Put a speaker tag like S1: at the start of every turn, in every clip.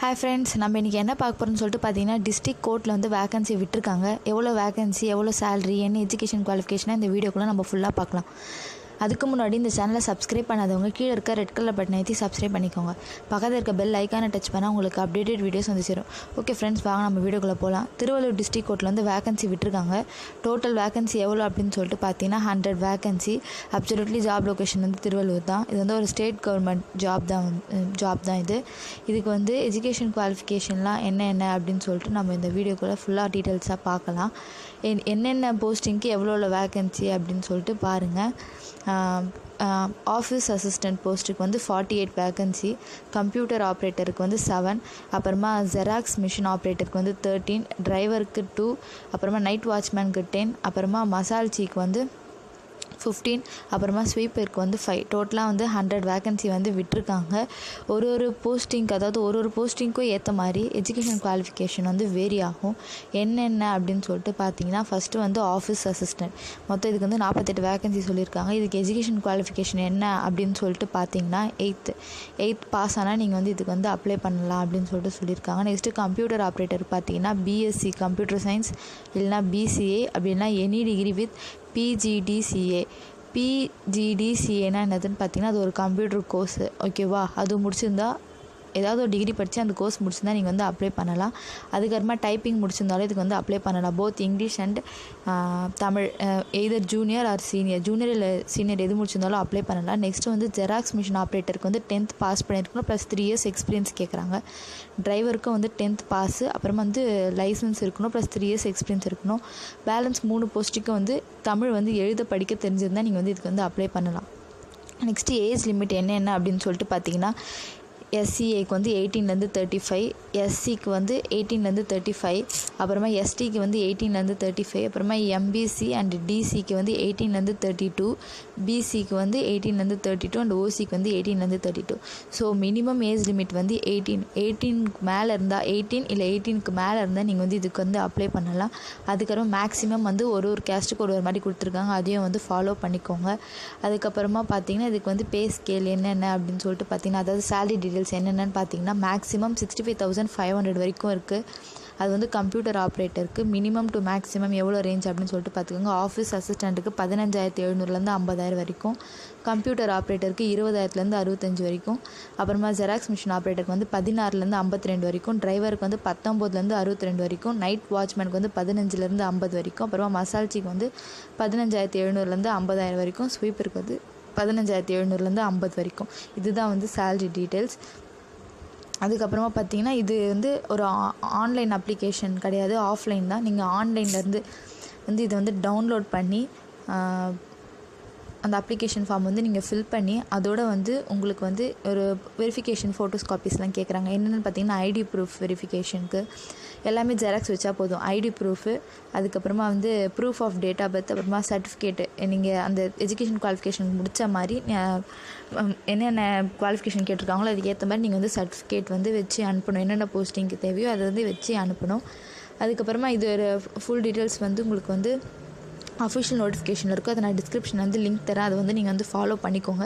S1: Hi friends நம்ம இன்றைக்கி என்ன பார்க்க போகிறோம்னு சொல்லிட்டு பார்த்தீங்கன்னா டிஸ்ட்ரிக் கோர்ட்டில் வந்து வேகன்சி விட்டுருக்காங்க. எவ்வளோ வேகன்சி எவ்வளோ சேலரி என்ன எஜுகேஷன் குவாலிஃபிகேஷனாக இந்த வீடியோக்குள்ளே நம்ம ஃபுல்லாக பார்க்கலாம். அதுக்கு முன்னாடி இந்த சேனலை சப்ஸ்கிரைப் பண்ணாதவங்க கீழே இருக்க ரெட் கலர் பட்டன் ஏற்றி சப்ஸ்கிரைப் பண்ணிக்கோங்க. பக்கத்தில் இருக்க பெல் ஐக்கானை டச் பண்ணால் உங்களுக்கு அப்டேட்டட் வீடியோஸ் வந்து சேரும். ஓகே ஃப்ரெண்ட்ஸ் வாங்க நம்ம வீடியோக்குள்ளே போகலாம் திருவள்ளூர் டிஸ்ட்ரிக் கோர்ட்டில் வந்து வேகன்சி விட்டுருக்காங்க. டோட்டல் வேகன்சி எவ்வளோ அப்படின்னு சொல்லிட்டு பார்த்தீங்கன்னா hundred vacancy absolutely job location வந்து திருவள்ளூர் தான். இது வந்து ஒரு ஸ்டேட் கவர்மெண்ட் ஜாப் தான் ஜாப் தான் இது. இதுக்கு வந்து எஜுகேஷன் குவாலிஃபிகேஷன்லாம் என்ன என்ன அப்படின்னு சொல்லிட்டு நம்ம இந்த வீடியோக்குள்ளே ஃபுல்லாக டீட்டெயில்ஸாக பார்க்கலாம். என் என்னென்ன போஸ்டிங்க்கு எவ்வளோ வேகன்சி அப்படின்னு சொல்லிட்டு பாருங்கள் ஆஃபீஸ் அசிஸ்டண்ட் போஸ்ட்டுக்கு வந்து ஃபார்ட்டி எயிட் வேகன்சி கம்ப்யூட்டர் ஆப்ரேட்டருக்கு வந்து செவன் அப்புறமா ஜெராக்ஸ் மிஷின் ஆப்ரேட்டருக்கு வந்து தேர்ட்டீன் டிரைவருக்கு டூ அப்புறமா நைட் வாட்ச்மேனுக்கு டென் அப்புறமா மசால்ச்சிக்கு வந்து ஃபிஃப்டீன் அப்புறமா ஸ்வீப்பருக்கு வந்து ஃபைவ் டோட்டலாக வந்து ஹண்ட்ரட் வேகன்சி வந்து விட்டுருக்காங்க. ஒரு ஒரு போஸ்டிங்க்கு அதாவது ஒரு ஒரு போஸ்டிங்க்கும் ஏற்ற மாதிரி எஜுகேஷன் குவாலிஃபிகேஷன் வந்து வேரி ஆகும். என்னென்ன அப்படின்னு சொல்லிட்டு பார்த்தீங்கன்னா ஃபஸ்ட்டு வந்து ஆஃபீஸ் அசிஸ்டன்ட் மொத்தம் இதுக்கு வந்து நாற்பத்தெட்டு வேகன்சி சொல்லியிருக்காங்க. இதுக்கு எஜுகேஷன் குவாலிஃபிகேஷன் என்ன அப்படின்னு சொல்லிட்டு பார்த்தீங்கன்னா எயித்து எயித் பாஸ் ஆனால் நீங்கள் வந்து இதுக்கு வந்து அப்ளை பண்ணலாம் அப்படின்னு சொல்லிட்டு சொல்லியிருக்காங்க. நெக்ஸ்ட்டு கம்ப்யூட்டர் ஆப்ரேட்டர் பார்த்தீங்கன்னா பிஎஸ்சி கம்ப்யூட்டர் சயின்ஸ் இல்லைனா பிசிஏ அப்படின்னா எனி டிகிரி வித் பிஜிடிசிஏ பிஜிடிசிஏனா என்னதுன்னு பார்த்தீங்கன்னா அது ஒரு கம்ப்யூட்டர் கோர்ஸு ஓகேவா அது முடிச்சிருந்தா ஏதாவது ஒரு டிகிரி படித்து அந்த கோர்ஸ் முடிச்சிருந்தால் நீங்கள் வந்து அப்ளை பண்ணலாம். அதுக்கப்புறமா டைப்பிங் முடிச்சிருந்தாலும் இதுக்கு வந்து அப்ளை பண்ணலாம். Both English and Tamil either junior or senior junior இல்லை சீனியர் எது முடிச்சிருந்தாலும் அப்ளை பண்ணலாம். நெக்ஸ்ட்டு வந்து ஜெராக்ஸ் மிஷின் ஆப்ரேட்டருக்கு வந்து டென்த் பாஸ் பண்ணியிருக்கணும் ப்ளஸ் த்ரீ இயர்ஸ் எக்ஸ்பீரியன்ஸ் கேட்குறாங்க டிரைவருக்கும் வந்து டென்த் பாஸு அப்புறமா வந்து லைசன்ஸ் இருக்கணும். ப்ளஸ் த்ரீ இயர்ஸ் எக்ஸ்பீரியன்ஸ் இருக்கணும். பேலன்ஸ் மூணு போஸ்ட்டுக்கும் வந்து தமிழ் வந்து எழுத படிக்க தெரிஞ்சிருந்தால் நீங்கள் வந்து இதுக்கு வந்து அப்ளை பண்ணலாம். நெக்ஸ்ட்டு ஏஜ் லிமிட் என்ன என்ன அப்படின்னு சொல்லிட்டு பார்த்தீங்கன்னா எஸ்சிஏக்கு வந்து எயிட்டீன்லேருந்து தேர்ட்டி ஃபைவ் எஸ்சிக்கு வந்து எயிட்டீன்லேருந்து தேர்ட்டி ஃபைவ் அப்புறமா எஸ்டிக்கு வந்து எயிட்டீன்லேருந்து தேர்ட்டி ஃபைவ் அப்புறமா எம்பிசி அண்ட் டிசிக்கு வந்து எயிட்டீன்லேருந்து தேர்ட்டி டூ பிசிக்கு வந்து எயிட்டீன்லேருந்து தேர்ட்டி டூ அண்ட் ஓசிக்கு வந்து எயிட்டீன்லேருந்து thirty two so minimum age limit வந்து எயிட்டீன் எயிட்டீனுக்கு மேலே இருந்தால் எயிட்டீன் இல்லை எயிட்டீனுக்கு மேலே இருந்தால் நீங்கள் வந்து இதுக்கு வந்து அப்ளை பண்ணலாம். அதுக்கப்புறம் மேக்ஸிமம் வந்து ஒரு ஒரு கேஸ்ட்டுக்கு ஒரு ஒரு மாதிரி கொடுத்துருக்காங்க. அதையும் வந்து ஃபாலோ பண்ணிக்கோங்க. அதுக்கப்புறமா பார்த்தீங்கன்னா இதுக்கு வந்து பே ஸ்கேல் என்னென்ன அப்படின்னு சொல்லிட்டு பார்த்தீங்கன்னா அதாவது சேலரி டீடைல் டீட்டெயில்ஸ் என்னென்னு பார்த்தீங்கன்னா maximum sixty five thousand five hundred வரைக்கும் இருக்குது அது வந்து கம்ப்யூட்டர் ஆப்ரேட்டருக்கு மினிமம் டு மேக்ஸிமம் எவ்வளோ ரேஞ்ச் அப்படின்னு சொல்லிட்டு பார்த்துக்கோங்க. ஆஃபீஸ் அசிஸ்டண்ட்டுக்கு பதினஞ்சாயிரத்தி எழுநூறுலேருந்து ஐம்பதாயிரம் வரைக்கும். கம்ப்யூட்டர் ஆப்ரேட்டருக்கு இருபதாயிரத்துலேருந்து அறுபத்தஞ்சு வரைக்கும். அப்புறமா ஜெராக்ஸ் மிஷின் ஆப்ரேட்டருக்கு வந்து பதினாறுலேருந்து ஐம்பத்தி ரெண்டு வரைக்கும் டிரைவருக்கு வந்து பத்தொம்போதுலேருந்து அறுபத்தி ரெண்டு வரைக்கும் நைட் வாட்ச்மேனுக்கு வந்து பதினஞ்சுலேருந்து ஐம்பது வரைக்கும். அப்புறமா மசால்ச்சிக்கு வந்து பதினஞ்சாயிரத்து எழுநூறுலேருந்து ஐம்பதாயிரம் வரைக்கும். ஸ்வீப்பருக்கு வந்து பதினஞ்சாயிரத்தி எழுநூறுலேருந்து ஐம்பது வரைக்கும். இதுதான் வந்து சேல்ரி டீட்டெயில்ஸ் அதுக்கப்புறமா பார்த்தீங்கன்னா இது வந்து ஒரு ஆன்லைன் அப்ளிகேஷன் கிடையாது ஆஃப்லைன் தான். நீங்கள் ஆன்லைன்லேருந்து வந்து இதை வந்து டவுன்லோட் பண்ணி அந்த அப்ளிகேஷன் ஃபார்ம் வந்து நீங்கள் ஃபில் பண்ணி அதோட வந்து உங்களுக்கு வந்து ஒரு வெரிஃபிகேஷன் ஃபோட்டோஸ் காப்பீஸ்லாம் கேட்குறாங்க என்னென்னு பார்த்தீங்கன்னா ஐடி ப்ரூஃப் வெரிஃபிகேஷனுக்கு எல்லாமே ஜெராக்ஸ் வச்சா போதும். ஐடி ப்ரூஃபு அதுக்கப்புறமா வந்து proof of date of birth அப்புறமா சர்டிஃபிகேட்டு நீங்கள் அந்த எஜுகேஷன் குவாலிஃபிகேஷன் முடித்த மாதிரி என்னென்ன குவாலிஃபிகேஷன் கேட்டிருக்காங்களோ அதுக்கு ஏற்ற மாதிரி நீங்கள் வந்து சர்டிஃபிகேட் வந்து வச்சு அனுப்பணும். என்னென்ன போஸ்டிங்க்கு தேவையோ அதை வந்து வச்சு அனுப்பணும். அதுக்கப்புறமா இது ஒரு ஃபுல் டீட்டெயில்ஸ் வந்து உங்களுக்கு வந்து அஃபிஷியல் நோட்டிஃபிகேஷன் இருக்கும் அதை நான் டிஸ்கிரிப்ஷன் வந்து லிங்க் தரேன். அதை வந்து நீங்கள் வந்து ஃபாலோ பண்ணிக்கோங்க.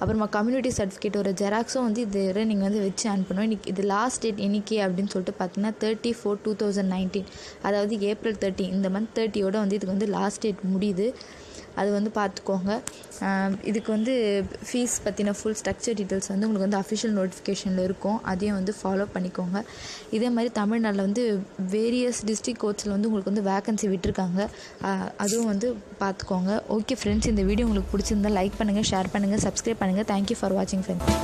S1: அப்புறமா கம்யூனிட்டி சர்டிஃபிகேட் ஒரு ஜெராக்ஸும் வந்து இது நீங்கள் வந்து வச்சு அனுப்பணும் இன்றைக்கி இது லாஸ்ட் டேட் என்னைக்கு அப்படின்னு சொல்லிட்டு பார்த்தீங்கன்னா thirty four two thousand nineteen அதாவது ஏப்ரல் தேர்ட்டி இந்த மந்த் தேர்ட்டியோட வந்து இதுக்கு வந்து லாஸ்ட் டேட் முடியுது. அது வந்து பார்த்துக்கோங்க. இதுக்கு வந்து ஃபீஸ் பற்றின ஃபுல் ஸ்ட்ரக்சர் டீட்டெயில்ஸ் வந்து உங்களுக்கு வந்து அஃபிஷியல் நோட்டிஃபிகேஷனில் இருக்கும். அதையும் வந்து ஃபாலோ பண்ணிக்கோங்க. இதே மாதிரி தமிழ்நாட்டில் வந்து வேரியஸ் டிஸ்ட்ரிக் கோர்ட்ஸில் வந்து உங்களுக்கு வந்து வேக்கன்சி விட்டுருக்காங்க. அதுவும் வந்து பார்த்துக்கோங்க. ஓகே ஃப்ரெண்ட்ஸ் இந்த வீடியோ உங்களுக்கு பிடிச்சிருந்தா லைக் பண்ணுங்கள் ஷேர் பண்ணுங்கள் சப்ஸ்கிரைப் பண்ணுங்கள் தேங்க்யூ ஃபார் வாட்சிங் ஃப்ரெண்ட்ஸ்